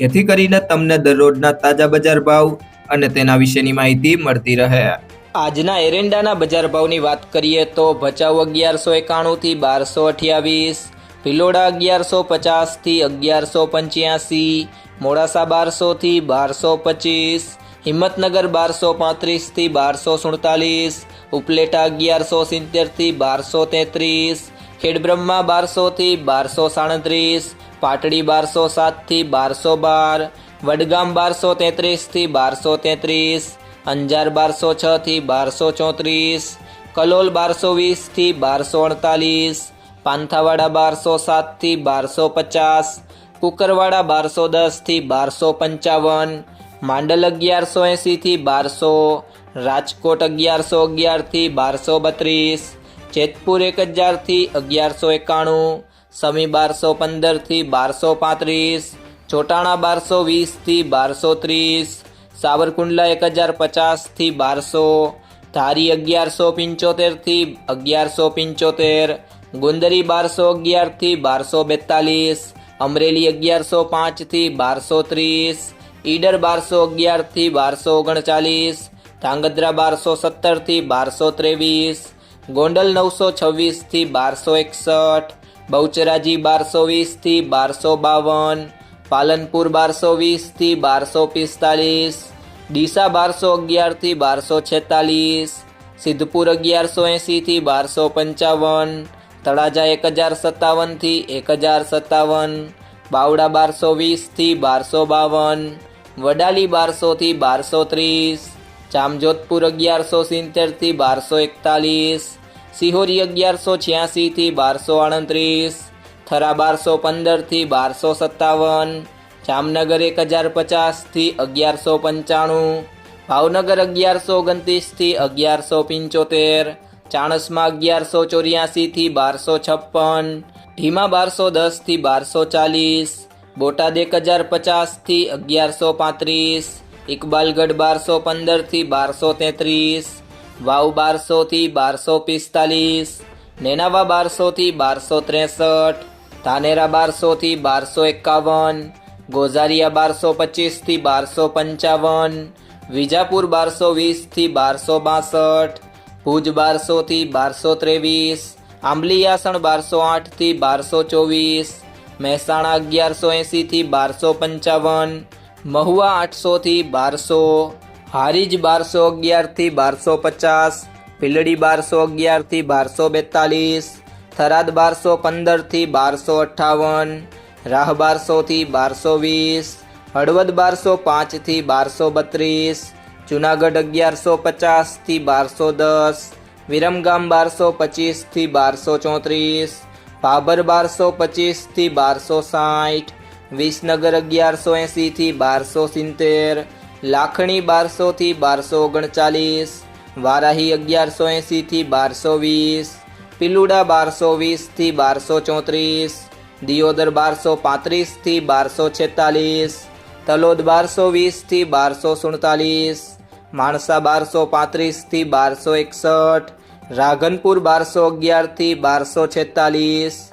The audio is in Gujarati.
જેથી કરીને તમને દરરોજના તાજા બજાર ભાવ અને તેના વિશેની માહિતી મળતી રહે. આજના એરંડાના બજાર ભાવની વાત કરીએ તો ભચાઉ અગિયારસો એકાણુંથી બારસો અઠ્યાવીસ, ભિલોડા અગિયારસો પચાસથી અગિયારસો પંચ્યાસી, મોડાસા બારસોથી બારસો પચીસ, હિંમતનગર બારસો પાંત્રીસથી બારસો સુડતાલીસ, ઉપલેટા અગિયારસો સિત્તેરથી બારસો તેત્રીસ, ખેડબ્રહ્મા બારસોથી બારસો સાડત્રીસ પાટડી બારસો સાતથી બારસો બાર, વડગામ બારસો તેત્રીસથી બારસો તેત્રીસ, અંજાર બારસો છથી બારસો ચોત્રીસ, કલોલ બારસો વીસથી બારસો અડતાલીસ, પાંથાવાડા બારસો સાતથી બારસો પચાસ, કુકરવાડા બારસો દસથી બારસો પંચાવન, માંડલ અગિયારસો એંસીથી બારસો, રાજકોટ અગિયારસો અગિયારથી બારસો બત્રીસ, જેતપુર એક હજારથી અગિયારસો એકાણું સમી બારસો પંદરથી બારસો પાંત્રીસ, ચોટાણા બારસો વીસથી બારસો ત્રીસ, સાવરકુંડલા એક હજાર પચાસથી બારસો, ધારી અગિયારસો પંચોતેરથી અગિયારસો પંચોતેર, ગુંદરી બારસો અગિયારથી બારસો બેતાલીસ, અમરેલી અગિયારસો પાંચથી બારસો ત્રીસ, ઈડર બારસો અગિયારથી બારસો ઓગણચાલીસ, ધાંગધ્રા બારસો સત્તરથી બારસો ત્રેવીસ, ગોંડલ નવસો છવ્વીસથી બારસો એકસઠ બહુચરાજી બારસો વીસથી બારસો બાવન, પાલનપુર બારસો વીસથી બારસો પિસ્તાલીસ, ડીસા બારસો અગિયારથી બારસો છેતાલીસ, સિદ્ધપુર અગિયારસો એંસીથી બારસો પંચાવન, તળાજા એક હજાર સત્તાવનથી એક હજાર સત્તાવન, બાવડા બારસો વીસથી બારસો બાવન, વડાલી બારસોથી બારસો ત્રીસ, જામજોધપુર અગિયારસો સિત્તેરથી બારસો એકતાલીસ સિહોરી અગિયારસો છ્યાસીથી બારસો આડત્રીસ થરા બારસો પંદરથી બારસો સત્તાવન, જામનગર એક હજાર પચાસથી અગિયારસો પંચાણું, ભાવનગર અગિયારસો ઓગણત્રીસથી અગિયારસો પંચોતેર, ચાણસમાં અગિયારસો ચોર્યાસીથી બારસો છપ્પન ઢીમા બારસો દસથી બારસો ચાલીસ, બોટાદ એક હજાર પચાસથી અગિયારસો પાંત્રીસ, ઇકબાલગઢ બારસો પંદરથી બારસો તેત્રીસ વાવ બારસોથી બારસો પિસ્તાલીસ, નેનાવા બારસોથી બારસો ત્રેસઠ, ધાનેરા બારસોથી બારસો એકાવન, ગોઝારિયા બારસો પચીસથી બારસો પંચાવન, વિજાપુર બારસો વીસથી બારસો બાસઠ, ભુજ બારસોથી બારસો ત્રેવીસ આંબલીયાસણ બારસો આઠથી બારસો ચોવીસ, મહેસાણા અગિયારસો એંસીથી બારસો પંચાવન, મહુવા આઠસોથી બારસો હારીજ બારસો અગિયારથી બારસો પચાસ, ભીલડી બારસો અગિયારથી બારસો બેતાલીસ, થરાદ બારસો પંદરથી બારસો અઠ્ઠાવન, રાહ બારસોથી બારસો વીસ, હળવદ બારસો પાંચથી બારસો બત્રીસ, જુનાગઢ અગિયારસો પચાસથી બારસો દસ, વિરમગામ બારસો પચીસથી બારસો ચોત્રીસ, ભાભર બારસો પચીસથી બારસો સાઠ, વિસનગર અગિયારસો એંસીથી બારસો સિત્તેર લાખણી બારસોથી બારસો ઓગણચાલીસ, વારાહી અગિયારસો એંસીથી બારસો વીસ, પિલુડા બારસો વીસથી બારસો ચોત્રીસ, દિયોદર બારસો પાંત્રીસથી બારસો છેતાલીસ, તલોદ બારસો વીસથી બારસો સુડતાલીસ, માણસા બારસો પાંત્રીસથી બારસો એકસઠ, રાઘનપુર બારસો અગિયારથી બારસો છેતાલીસ